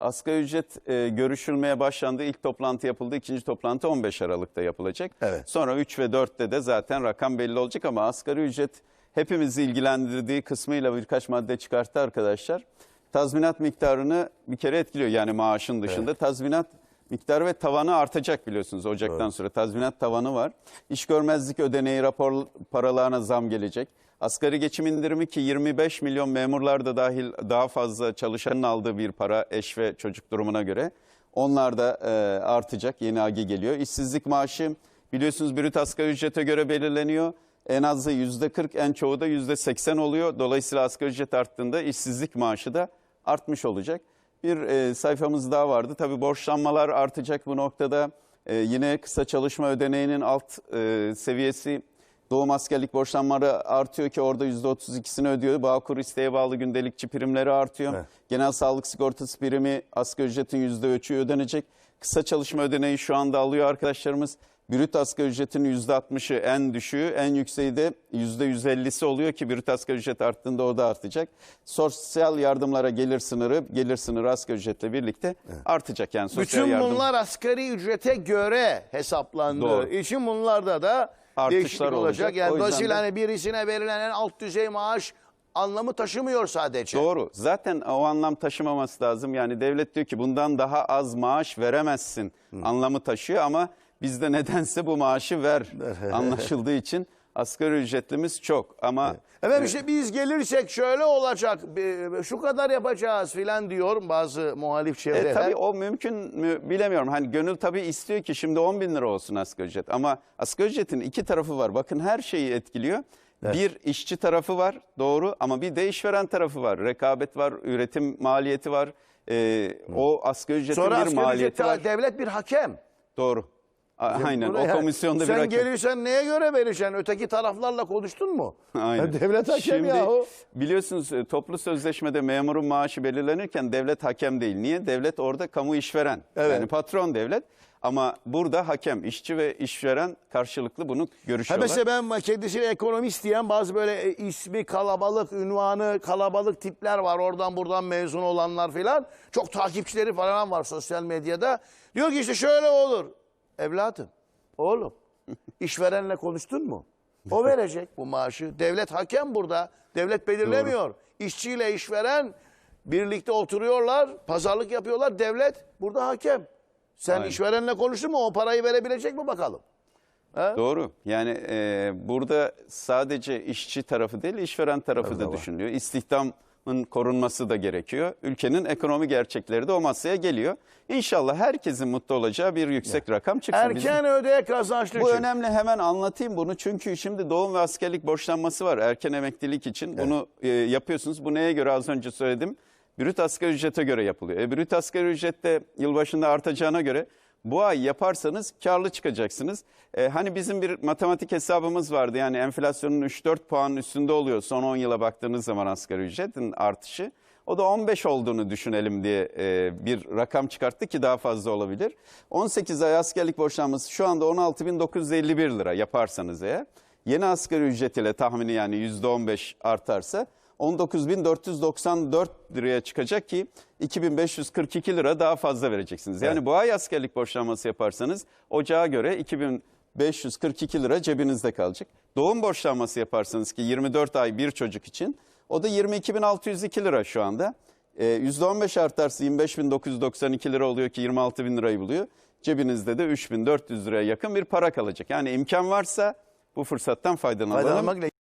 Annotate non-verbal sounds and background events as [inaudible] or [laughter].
Asgari ücret e, görüşülmeye başlandı. İlk toplantı yapıldı. İkinci toplantı 15 Aralık'ta yapılacak. Evet. Sonra 3 ve 4'te de zaten rakam belli olacak ama asgari ücret hepimizi ilgilendirdiği kısmıyla birkaç madde çıkarttı arkadaşlar. Tazminat miktarını bir kere etkiliyor yani maaşın dışında. Tazminat miktarı ve tavanı artacak biliyorsunuz Ocak'tan sonra. Tazminat tavanı var. İş görmezlik ödeneği rapor paralarına zam gelecek. Asgari geçim indirimi ki 25 milyon memurlar da dahil daha fazla çalışanın aldığı bir para eş ve çocuk durumuna göre. Onlar da e, artacak. Yeni agi geliyor. İşsizlik maaşı biliyorsunuz brüt asgari ücrete göre belirleniyor. En azı %40 en çoğu da %80 oluyor. Dolayısıyla asgari ücret arttığında işsizlik maaşı da artmış olacak. Bir e, sayfamız daha vardı. Tabii borçlanmalar artacak bu noktada. E, yine kısa çalışma ödeneğinin alt e, seviyesi doğum askerlik borçlanmaları artıyor ki orada %32'sini ödüyor. Bağkur isteğe bağlı gündelikçi primleri artıyor. Evet. Genel sağlık sigortası primi asgari ücretin %3'ü ödenecek. Kısa çalışma ödeneği şu anda alıyor arkadaşlarımız. Brüt asgari ücretin %60'ı en düşüğü, en yükseği de %150'si oluyor ki brüt asgari ücret arttığında o da artacak. Sosyal yardımlara gelir sınırı, gelir sınırı asgari ücretle birlikte artacak. Yani sosyal Bütün yardım bunlar asgari ücrete göre hesaplandı. Doğru. İçin bunlarda da Artışlar değişiklik olacak. olacak. Yani O dolayısıyla de- hani birisine verilen en alt düzey maaş anlamı taşımıyor sadece. Doğru. Zaten o anlam taşımaması lazım. Yani devlet diyor ki bundan daha az maaş veremezsin anlamı taşıyor ama bizde nedense bu maaşı ver [laughs] anlaşıldığı için asgari ücretlimiz çok ama Efendim işte biz gelirsek şöyle olacak, şu kadar yapacağız filan diyor bazı muhalif E, çevreler. tabii o mümkün mü bilemiyorum. Hani gönül tabii istiyor ki şimdi 10 bin lira olsun asgari ücret. Ama asgari ücretin iki tarafı var. Bakın her şeyi etkiliyor. Bir işçi tarafı var doğru ama bir de işveren tarafı var. Rekabet var, üretim maliyeti var. E, o asgari ücretin Sonra bir asgari maliyeti ücrette var. devlet bir hakem. Doğru. Aynen o komisyonda bir Sen hakem. gelirsen neye göre vereceksin? Öteki taraflarla konuştun mu? [laughs] Aynen. Ya devlet hakem Şimdi yahu. biliyorsunuz e, toplu sözleşmede memurun maaşı belirlenirken devlet hakem değil. Niye? Devlet orada kamu işveren. Evet. Yani patron devlet. Ama burada hakem, işçi ve işveren karşılıklı bunu görüşüyorlar. mesela ben kendisine ekonomist diyen bazı böyle e, ismi kalabalık, ünvanı kalabalık tipler var. Oradan buradan mezun olanlar filan. Çok takipçileri falan var sosyal medyada. Diyor ki işte şöyle olur. Evladım, oğlum [laughs] işverenle konuştun mu? O verecek bu maaşı. Devlet hakem burada. Devlet belirlemiyor. İşçiyle işveren birlikte oturuyorlar, pazarlık yapıyorlar. Devlet burada hakem. Sen Aynen. işverenle konuştun mu? O parayı verebilecek mi bakalım? Doğru. Yani e, burada sadece işçi tarafı değil, işveren tarafı Tabii da da var. İstihdamın korunması da gerekiyor. Ülkenin ekonomi gerçekleri de o masaya geliyor. İnşallah herkesin mutlu olacağı bir yüksek rakam çıksın. Bizim- Erken öde kazançlı Bu için. önemli hemen anlatayım bunu çünkü şimdi doğum ve askerlik borçlanması var erken emeklilik için. Bunu e, yapıyorsunuz. Bu neye göre az önce söyledim. Brüt asgari ücrete göre yapılıyor. E, brüt asgari ücrette yılbaşında artacağına göre bu ay yaparsanız karlı çıkacaksınız. E, hani bizim bir matematik hesabımız vardı. Yani enflasyonun 3-4 puan üstünde oluyor son 10 yıla baktığınız zaman asgari ücretin artışı. O da 15 olduğunu düşünelim diye e, bir rakam çıkarttı ki daha fazla olabilir. 18 ay askerlik borçlanması şu anda 16.951 lira yaparsanız eğer. Yeni asgari ücret ile tahmini yani %15 artarsa 19.494 liraya çıkacak ki 2542 lira daha fazla vereceksiniz. Yani Evet. bu ay askerlik borçlanması yaparsanız ocağa göre 2542 lira cebinizde kalacak. Doğum borçlanması yaparsanız ki 24 ay bir çocuk için o da 22.602 lira şu anda. Ee, %15 artarsa 25.992 lira oluyor ki 26.000 lirayı buluyor. Cebinizde de 3.400 liraya yakın bir para kalacak. Yani imkan varsa bu fırsattan faydalanalım. Faydalanmak